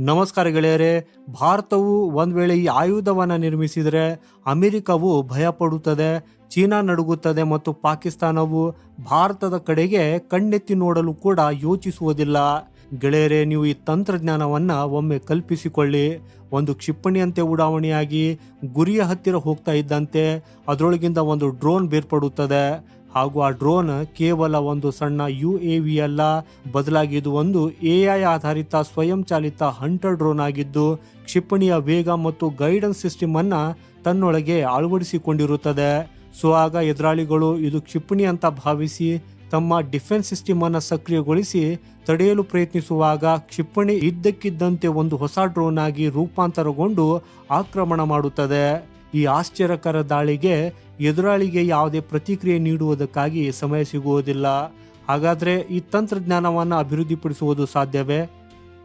ನಮಸ್ಕಾರ ಗೆಳೆಯರೇ, ಭಾರತವು ಒಂದು ವೇಳೆ ಈ ಆಯುಧವನ್ನು ನಿರ್ಮಿಸಿದರೆ ಅಮೆರಿಕವು ಭಯಪಡುತ್ತದೆ ಚೀನಾ ನಡುಗುತ್ತದೆ ಮತ್ತು ಪಾಕಿಸ್ತಾನವು ಭಾರತದ ಕಡೆಗೆ ಕಣ್ಣೆತ್ತಿ ನೋಡಲು ಕೂಡ ಯೋಚಿಸುವುದಿಲ್ಲ. ಗೆಳೆಯರೆ, ನೀವು ಈ ತಂತ್ರಜ್ಞಾನವನ್ನು ಒಮ್ಮೆ ಕಲ್ಪಿಸಿಕೊಳ್ಳಿ. ಒಂದು ಕ್ಷಿಪಣಿಯಂತೆ ಉಡಾವಣೆಯಾಗಿ ಗುರಿಯ ಹತ್ತಿರ ಹೋಗ್ತಾ ಇದ್ದಂತೆ ಅದರೊಳಗಿಂದ ಒಂದು ಡ್ರೋನ್ ಬೇರ್ಪಡುತ್ತದೆ. ಹಾಗೂ ಆ ಡ್ರೋನ್ ಕೇವಲ ಒಂದು ಸಣ್ಣ ಯು ಎ ವಿ ಅಲ್ಲ, ಬದಲಾಗಿ ಇದು ಒಂದು ಎ ಐ ಆಧಾರಿತ ಸ್ವಯಂ ಚಾಲಿತ ಹಂಟರ್ ಡ್ರೋನ್ ಆಗಿದ್ದು, ಕ್ಷಿಪಣಿಯ ವೇಗ ಮತ್ತು ಗೈಡೆನ್ಸ್ ಸಿಸ್ಟಮ್ ಅನ್ನ ತನ್ನೊಳಗೆ ಅಳವಡಿಸಿಕೊಂಡಿರುತ್ತದೆ. ಸೊ, ಆಗ ಎದುರಾಳಿಗಳು ಇದು ಕ್ಷಿಪಣಿ ಅಂತ ಭಾವಿಸಿ, ತಮ್ಮ ಡಿಫೆನ್ಸ್ ಸಿಸ್ಟಮ್ ಅನ್ನ ಸಕ್ರಿಯಗೊಳಿಸಿ ತಡೆಯಲು ಪ್ರಯತ್ನಿಸುವಾಗ ಕ್ಷಿಪಣಿ ಇದ್ದಕ್ಕಿದ್ದಂತೆ ಒಂದು ಹೊಸ ಡ್ರೋನ್ ಆಗಿ ರೂಪಾಂತರಗೊಂಡು ಆಕ್ರಮಣ ಮಾಡುತ್ತದೆ. ಈ ಆಶ್ಚರ್ಯಕರ ದಾಳಿಗೆ ಎದುರಾಳಿಗೆ ಯಾವುದೇ ಪ್ರತಿಕ್ರಿಯೆ ನೀಡುವುದಕ್ಕಾಗಿ ಸಮಯ ಸಿಗುವುದಿಲ್ಲ. ಹಾಗಾದರೆ ಈ ತಂತ್ರಜ್ಞಾನವನ್ನು ಅಭಿವೃದ್ಧಿಪಡಿಸುವುದು ಸಾಧ್ಯವೇ?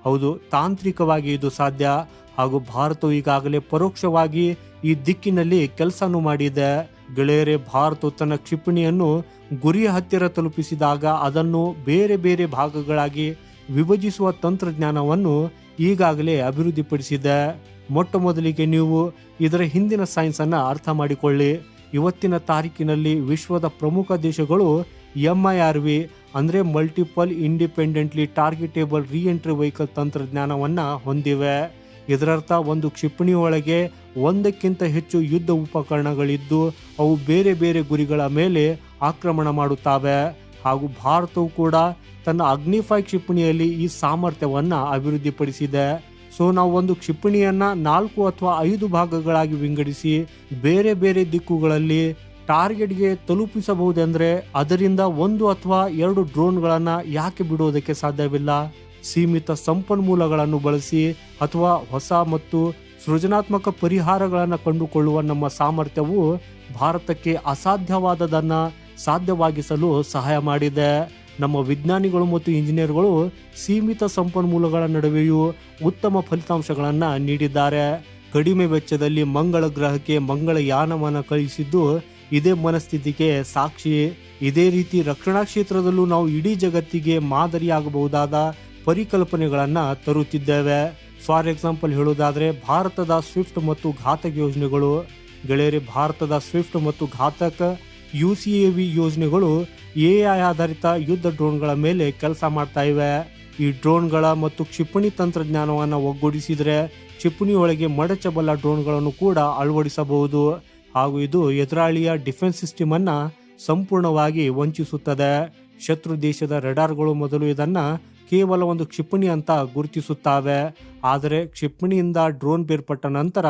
ಹೌದು, ತಾಂತ್ರಿಕವಾಗಿ ಇದು ಸಾಧ್ಯ. ಹಾಗೂ ಭಾರತವು ಈಗಾಗಲೇ ಪರೋಕ್ಷವಾಗಿ ಈ ದಿಕ್ಕಿನಲ್ಲಿ ಕೆಲಸನೂ ಮಾಡಿದೆ. ಗೆಳೆಯರೆ ಭಾರತವು ತನ್ನ ಕ್ಷಿಪಣಿಯನ್ನು ಗುರಿಯ ಹತ್ತಿರ ತಲುಪಿಸಿದಾಗ ಅದನ್ನು ಬೇರೆ ಬೇರೆ ಭಾಗಗಳಾಗಿ ವಿಭಜಿಸುವ ತಂತ್ರಜ್ಞಾನವನ್ನು ಈಗಾಗಲೇ ಅಭಿವೃದ್ಧಿಪಡಿಸಿದೆ. ಮೊಟ್ಟ ಮೊದಲಿಗೆ ನೀವು ಇದರ ಹಿಂದಿನ ಸೈನ್ಸ್ ಅನ್ನ ಅರ್ಥ ಮಾಡಿಕೊಳ್ಳಿ. ಇವತ್ತಿನ ತಾರೀಕಿನಲ್ಲಿ ವಿಶ್ವದ ಪ್ರಮುಖ ದೇಶಗಳು ಎಂ ಐ ಆರ್ ವಿ ಅಂದರೆ multiple independently targetable reentry vehicle ತಂತ್ರಜ್ಞಾನವನ್ನ ಹೊಂದಿವೆ. ಇದರರ್ಥ ಒಂದು ಕ್ಷಿಪಣಿಯೊಳಗೆ ಒಂದಕ್ಕಿಂತ ಹೆಚ್ಚು ಯುದ್ಧ ಉಪಕರಣಗಳಿದ್ದು ಅವು ಬೇರೆ ಬೇರೆ ಗುರಿಗಳ ಮೇಲೆ ಆಕ್ರಮಣ ಮಾಡುತ್ತವೆ. ಹಾಗೂ ಭಾರತವು ಕೂಡ ತನ್ನ ಅಗ್ನಿಫೈ ಕ್ಷಿಪಣಿಯಲ್ಲಿ ಈ ಸಾಮರ್ಥ್ಯವನ್ನ ಅಭಿವೃದ್ಧಿಪಡಿಸಿದೆ. ಸೊ ನಾವು ಒಂದು ಕ್ಷಿಪಣಿಯನ್ನು ನಾಲ್ಕು ಅಥವಾ ಐದು ಭಾಗಗಳಾಗಿ ವಿಂಗಡಿಸಿ ಬೇರೆ ಬೇರೆ ದಿಕ್ಕುಗಳಲ್ಲಿ ಟಾರ್ಗೆಟ್ಗೆ ತಲುಪಿಸಬಹುದೆಂದರೆ ಅದರಿಂದ ಒಂದು ಅಥವಾ ಎರಡು ಡ್ರೋನ್ಗಳನ್ನು ಯಾಕೆ ಬಿಡುವುದಕ್ಕೆ ಸಾಧ್ಯವಿಲ್ಲ? ಸೀಮಿತ ಸಂಪನ್ಮೂಲಗಳನ್ನು ಬಳಸಿ ಅಥವಾ ಹೊಸ ಮತ್ತು ಸೃಜನಾತ್ಮಕ ಪರಿಹಾರಗಳನ್ನು ಕಂಡುಕೊಳ್ಳುವ ನಮ್ಮ ಸಾಮರ್ಥ್ಯವು ಭಾರತಕ್ಕೆ ಅಸಾಧ್ಯವಾದದನ್ನು ಸಾಧ್ಯವಾಗಿಸಲು ಸಹಾಯ ಮಾಡಿದೆ. ನಮ್ಮ ವಿಜ್ಞಾನಿಗಳು ಮತ್ತು ಇಂಜಿನಿಯರ್ಗಳು ಸೀಮಿತ ಸಂಪನ್ಮೂಲಗಳ ನಡುವೆಯೂ ಉತ್ತಮ ಫಲಿತಾಂಶಗಳನ್ನು ನೀಡಿದ್ದಾರೆ. ಕಡಿಮೆ ವೆಚ್ಚದಲ್ಲಿ ಮಂಗಳ ಗ್ರಹಕ್ಕೆ ಮಂಗಳ ಯಾನವನ್ನು ಕಳುಹಿಸಿದ್ದು ಇದೇ ಮನಸ್ಥಿತಿಗೆ ಸಾಕ್ಷಿ. ಇದೇ ರೀತಿ ರಕ್ಷಣಾ ಕ್ಷೇತ್ರದಲ್ಲೂ ನಾವು ಇಡೀ ಜಗತ್ತಿಗೆ ಮಾದರಿಯಾಗಬಹುದಾದ ಪರಿಕಲ್ಪನೆಗಳನ್ನು ತರುತ್ತಿದ್ದೇವೆ. ಫಾರ್ ಎಕ್ಸಾಂಪಲ್ ಹೇಳುವುದಾದ್ರೆ ಭಾರತದ ಸ್ವಿಫ್ಟ್ ಮತ್ತು ಘಾತಕ ಯೋಜನೆಗಳು. ಗೆಳೆಯರಿ, ಭಾರತದ ಸ್ವಿಫ್ಟ್ ಮತ್ತು Ghatak U C A V ಯೋಜನೆಗಳು ಎ ಐ ಆಧಾರಿತ ಯುದ್ಧ ಡ್ರೋನ್ಗಳ ಮೇಲೆ ಕೆಲಸ ಮಾಡ್ತಾ ಇವೆ. ಈ ಡ್ರೋನ್ಗಳ ಮತ್ತು ಕ್ಷಿಪಣಿ ತಂತ್ರಜ್ಞಾನವನ್ನು ಒಗ್ಗೂಡಿಸಿದರೆ ಕ್ಷಿಪಣಿಯೊಳಗೆ ಮಡಚಬಲ್ಲ ಡ್ರೋನ್ಗಳನ್ನು ಕೂಡ ಅಳವಡಿಸಬಹುದು. ಹಾಗೂ ಇದು ಎದುರಾಳಿಯ ಡಿಫೆನ್ಸ್ ಸಿಸ್ಟಮ್ ಅನ್ನ ಸಂಪೂರ್ಣವಾಗಿ ವಂಚಿಸುತ್ತದೆ. ಶತ್ರು ದೇಶದ ರೆಡಾರ್ಗಳು ಮೊದಲು ಇದನ್ನ ಕೇವಲ ಒಂದು ಕ್ಷಿಪಣಿ ಅಂತ ಗುರುತಿಸುತ್ತವೆ. ಆದರೆ ಕ್ಷಿಪಣಿಯಿಂದ ಡ್ರೋನ್ ಬೇರ್ಪಟ್ಟ ನಂತರ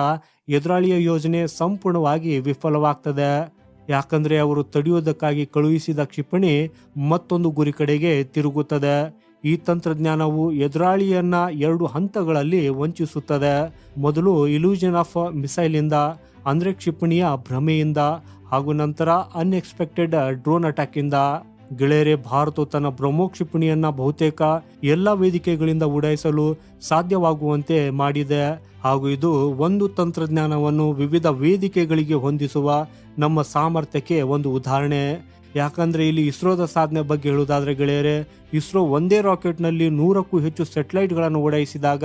ಎದುರಾಳಿಯ ಯೋಜನೆ ಸಂಪೂರ್ಣವಾಗಿ ವಿಫಲವಾಗ್ತದೆ. ಯಾಕಂದ್ರೆ ಅವರು ತಡೆಯುವುದಕ್ಕಾಗಿ ಕಳುಹಿಸಿದ ಕ್ಷಿಪಣಿ ಮತ್ತೊಂದು ಗುರಿ ಕಡೆಗೆ ತಿರುಗುತ್ತದೆ. ಈ ತಂತ್ರಜ್ಞಾನವು ಎದುರಾಳಿಯನ್ನ ಎರಡು ಹಂತಗಳಲ್ಲಿ ವಂಚಿಸುತ್ತದೆ. ಮೊದಲು ಇಲ್ಯೂಷನ್ ಆಫ್ ಮಿಸೈಲ್ ಇಂದ ಅಂದ್ರೆ ಕ್ಷಿಪಣಿಯ ಭ್ರಮೆಯಿಂದ ಹಾಗೂ ನಂತರ ಅನ್ಎಕ್ಸ್ಪೆಕ್ಟೆಡ್ ಡ್ರೋನ್ ಅಟ್ಯಾಕ್ ಇಂದ ಗೆಳೆಯರೆ, ಭಾರತ ತನ್ನ ಬ್ರಹ್ಮೋ ಕ್ಷಿಪಣಿಯನ್ನ ಬಹುತೇಕ ಎಲ್ಲ ವೇದಿಕೆಗಳಿಂದ ಉಡಾಯಿಸಲು ಸಾಧ್ಯವಾಗುವಂತೆ ಮಾಡಿದೆ. ಹಾಗೂ ಇದು ಒಂದು ತಂತ್ರಜ್ಞಾನವನ್ನು ವಿವಿಧ ವೇದಿಕೆಗಳಿಗೆ ಹೊಂದಿಸುವ ನಮ್ಮ ಸಾಮರ್ಥ್ಯಕ್ಕೆ ಒಂದು ಉದಾಹರಣೆ. ಯಾಕಂದ್ರೆ ಇಲ್ಲಿ ಇಸ್ರೋದ ಸಾಧನೆ ಬಗ್ಗೆ ಹೇಳುವುದಾದ್ರೆ ಗೆಳೆಯರೆ, ಇಸ್ರೋ ಒಂದೇ ರಾಕೆಟ್ನಲ್ಲಿ ನೂರಕ್ಕೂ ಹೆಚ್ಚು ಸೆಟಲೈಟ್ಗಳನ್ನು ಓಡಾಯಿಸಿದಾಗ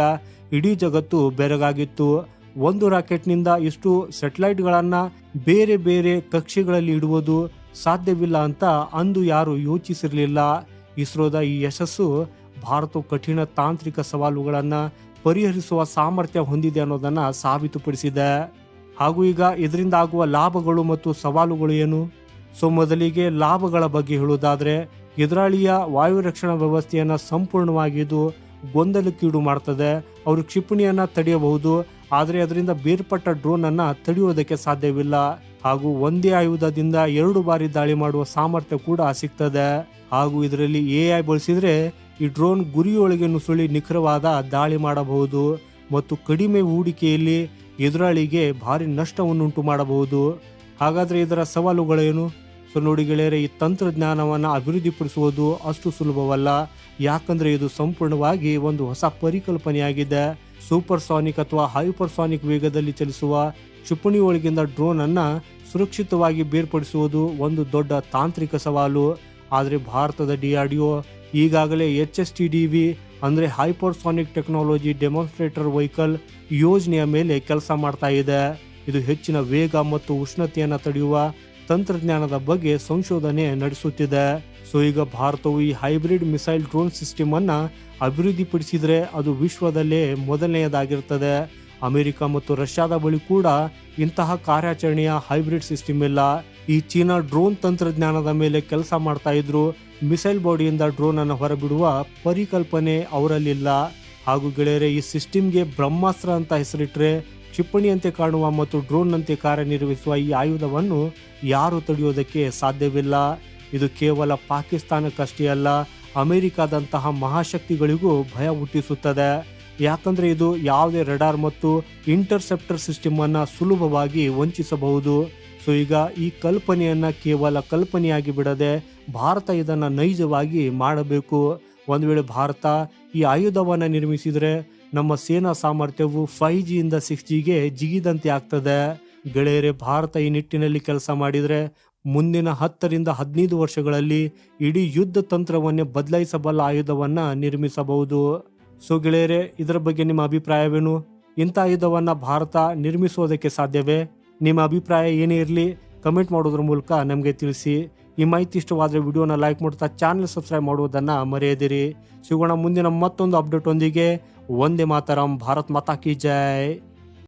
ಇಡೀ ಜಗತ್ತು ಬೆರಗಾಗಿತ್ತು. ಒಂದು ರಾಕೆಟ್ನಿಂದ ಇಷ್ಟು ಸೆಟಲೈಟ್ಗಳನ್ನು ಬೇರೆ ಬೇರೆ ಕಕ್ಷೆಗಳಲ್ಲಿ ಇಡುವುದು ಸಾಧ್ಯವಿಲ್ಲ ಅಂತ ಅಂದು ಯಾರು ಯೋಚಿಸಿರಲಿಲ್ಲ. ಇಸ್ರೋದ ಈ ಯಶಸ್ಸು ಭಾರತವು ಕಠಿಣ ತಾಂತ್ರಿಕ ಸವಾಲುಗಳನ್ನು ಪರಿಹರಿಸುವ ಸಾಮರ್ಥ್ಯ ಹೊಂದಿದೆ ಅನ್ನೋದನ್ನು ಸಾಬೀತುಪಡಿಸಿದೆ. ಹಾಗೂ ಈಗ ಇದರಿಂದ ಆಗುವ ಲಾಭಗಳು ಮತ್ತು ಸವಾಲುಗಳು ಏನು? ಸೊ, ಮೊದಲಿಗೆ ಲಾಭಗಳ ಬಗ್ಗೆ ಹೇಳುವುದಾದರೆ, ಎದುರಾಳಿಯ ವಾಯು ರಕ್ಷಣಾ ವ್ಯವಸ್ಥೆಯನ್ನು ಸಂಪೂರ್ಣವಾಗಿ ಇದು ಗೊಂದಲಕ್ಕೀಡು ಮಾಡ್ತದೆ. ಅವರು ಕ್ಷಿಪಣಿಯನ್ನು ತಡೆಯಬಹುದು, ಆದರೆ ಅದರಿಂದ ಬೇರ್ಪಟ್ಟ ಡ್ರೋನನ್ನು ತಡೆಯುವುದಕ್ಕೆ ಸಾಧ್ಯವಿಲ್ಲ. ಹಾಗೂ ಒಂದೇ ಆಯುಧದಿಂದ ಎರಡು ಬಾರಿ ದಾಳಿ ಮಾಡುವ ಸಾಮರ್ಥ್ಯ ಕೂಡ ಸಿಗ್ತದೆ. ಹಾಗೂ ಇದರಲ್ಲಿ ಎ ಐ ಬಳಸಿದ್ರೆ ಈ ಡ್ರೋನ್ ಗುರಿಯೊಳಗೆ ನುಸುಳಿ ನಿಖರವಾದ ದಾಳಿ ಮಾಡಬಹುದು ಮತ್ತು ಕಡಿಮೆ ಹೂಡಿಕೆಯಲ್ಲಿ ಎದುರಾಳಿಗೆ ಭಾರಿ ನಷ್ಟವನ್ನುಂಟು ಮಾಡಬಹುದು. ಹಾಗಾದರೆ ಇದರ ಸವಾಲುಗಳೇನು? ಸೊ ನೋಡಿ ಗೆಳೆಯರೆ, ಈ ತಂತ್ರಜ್ಞಾನವನ್ನು ಅಭಿವೃದ್ಧಿಪಡಿಸುವುದು ಅಷ್ಟು ಸುಲಭವಲ್ಲ. ಯಾಕಂದ್ರೆ ಇದು ಸಂಪೂರ್ಣವಾಗಿ ಒಂದು ಹೊಸ ಪರಿಕಲ್ಪನೆಯಾಗಿದೆ. ಸೂಪರ್ ಸಾನಿಕ್ ಅಥವಾ ಹೈಪರ್ ಸಾನಿಕ್ ವೇಗದಲ್ಲಿ ಚಲಿಸುವ ಕ್ಷಿಪಣಿ ಒಳಗಿಂದ ಡ್ರೋನ್ ಅನ್ನ ಸುರಕ್ಷಿತವಾಗಿ ಬೇರ್ಪಡಿಸುವುದು ಒಂದು ದೊಡ್ಡ ತಾಂತ್ರಿಕ ಸವಾಲು. ಆದರೆ ಭಾರತದ ಡಿಆರ್ಡಿಒ ಈಗಾಗಲೇ H S T D V ಅಂದರೆ ಹೈಪರ್ಸಾನಿಕ್ ಟೆಕ್ನಾಲಜಿ ಡೆಮಾನ್ಸ್ಟ್ರೇಟರ್ ವೆಹಿಕಲ್ ಯೋಜನೆಯ ಮೇಲೆ ಕೆಲಸ ಮಾಡ್ತಾ ಇದೆ. ಇದು ಹೆಚ್ಚಿನ ವೇಗ ಮತ್ತು ಉಷ್ಣತೆಯನ್ನು ತಡೆಯುವ ತಂತ್ರಜ್ಞಾನದ ಬಗ್ಗೆ ಸಂಶೋಧನೆ ನಡೆಸುತ್ತಿದೆ. ಸೊ, ಈಗ ಭಾರತವು ಈ ಹೈಬ್ರಿಡ್ ಮಿಸೈಲ್ ಡ್ರೋನ್ ಸಿಸ್ಟಮ್ ಅನ್ನ ಅಭಿವೃದ್ಧಿಪಡಿಸಿದ್ರೆ ಅದು ವಿಶ್ವದಲ್ಲೇ ಮೊದಲನೆಯದಾಗಿರ್ತದೆ. ಅಮೆರಿಕ ಮತ್ತು ರಷ್ಯಾದ ಬಳಿ ಕೂಡ ಇಂತಹ ಕಾರ್ಯಾಚರಣೆಯ ಹೈಬ್ರಿಡ್ ಸಿಸ್ಟಮ್ ಇಲ್ಲ. ಈ ಚೀನಾ ಡ್ರೋನ್ ತಂತ್ರಜ್ಞಾನದ ಮೇಲೆ ಕೆಲಸ ಮಾಡ್ತಾ ಇದ್ರು. ಮಿಸೈಲ್ ಬಾಡಿಯಿಂದ ಡ್ರೋನ್ ಅನ್ನು ಹೊರಬಿಡುವ ಪರಿಕಲ್ಪನೆ ಅವರಲ್ಲಿಲ್ಲ. ಹಾಗೂ ಗೆಳೆಯರೆ, ಈ ಸಿಸ್ಟಮ್ಗೆ ಬ್ರಹ್ಮಾಸ್ತ್ರ ಅಂತ ಹೆಸರಿಟ್ರೆ ಕ್ಷಿಪಣಿಯಂತೆ ಕಾಣುವ ಮತ್ತು ಡ್ರೋನ್ನಂತೆ ಕಾರ್ಯನಿರ್ವಹಿಸುವ ಈ ಆಯುಧವನ್ನು ಯಾರು ತಡೆಯೋದಕ್ಕೆ ಸಾಧ್ಯವಿಲ್ಲ. ಇದು ಕೇವಲ ಪಾಕಿಸ್ತಾನಕ್ಕಷ್ಟೇ ಅಲ್ಲ, ಅಮೆರಿಕಾದಂತಹ ಮಹಾಶಕ್ತಿಗಳಿಗೂ ಭಯ ಹುಟ್ಟಿಸುತ್ತದೆ. ಯಾಕಂದ್ರೆ ಇದು ಯಾವುದೇ ರಡಾರ್ ಮತ್ತು ಇಂಟರ್ಸೆಪ್ಟರ್ ಸಿಸ್ಟಮ್ ಅನ್ನ ಸುಲಭವಾಗಿ ವಂಚಿಸಬಹುದು. ಸೊ ಈಗ ಈ ಕಲ್ಪನೆಯನ್ನು ಕೇವಲ ಕಲ್ಪನೆಯಾಗಿ ಬಿಡದೆ ಭಾರತ ಇದನ್ನು ನೈಜವಾಗಿ ಮಾಡಬೇಕು. ಒಂದು ವೇಳೆ ಭಾರತ ಈ ಆಯುಧವನ್ನು ನಿರ್ಮಿಸಿದ್ರೆ ನಮ್ಮ ಸೇನಾ ಸಾಮರ್ಥ್ಯವು ಫೈ ಜಿಯಿಂದ ಸಿಕ್ಸ್ ಜಿಗೆ ಜಿಗಿದಂತೆ ಆಗ್ತದೆ. ಗೆಳೆಯರೆ, ಭಾರತ ಈ ನಿಟ್ಟಿನಲ್ಲಿ ಕೆಲಸ ಮಾಡಿದರೆ ಮುಂದಿನ ಹತ್ತರಿಂದ ಹದಿನೈದು ವರ್ಷಗಳಲ್ಲಿ ಇಡೀ ಯುದ್ಧ ತಂತ್ರವನ್ನೇ ಬದಲಾಯಿಸಬಲ್ಲ ಆಯುಧವನ್ನು ನಿರ್ಮಿಸಬಹುದು. ಸೊ ಗೆಳೆಯರೆ, ಇದರ ಬಗ್ಗೆ ನಿಮ್ಮ ಅಭಿಪ್ರಾಯವೇನು? ಇಂಥ ಆಯುಧವನ್ನು ಭಾರತ ನಿರ್ಮಿಸೋದಕ್ಕೆ ಸಾಧ್ಯವೇ? ನಿಮ್ಮ ಅಭಿಪ್ರಾಯ ಏನೇ ಇರಲಿ ಕಮೆಂಟ್ ಮಾಡೋದ್ರ ಮೂಲಕ ನಮಗೆ ತಿಳಿಸಿ. ಈ ಮಾಹಿತಿ ಇಷ್ಟವಾದರೆ ವಿಡಿಯೋನ ಲೈಕ್ ಮಾಡ್ತಾ ಚಾನಲ್ ಸಬ್ಸ್ಕ್ರೈಬ್ ಮಾಡುವುದನ್ನು ಮರೆಯದಿರಿ. ಸಿಗೋಣ ಮುಂದಿನ ಮತ್ತೊಂದು ಅಪ್ಡೇಟ್ ಒಂದಿಗೆ. ಒಂದೇ ಮಾತರಂ, ಭಾರತ್ ಮಾತಾ ಕಿ ಜೈ.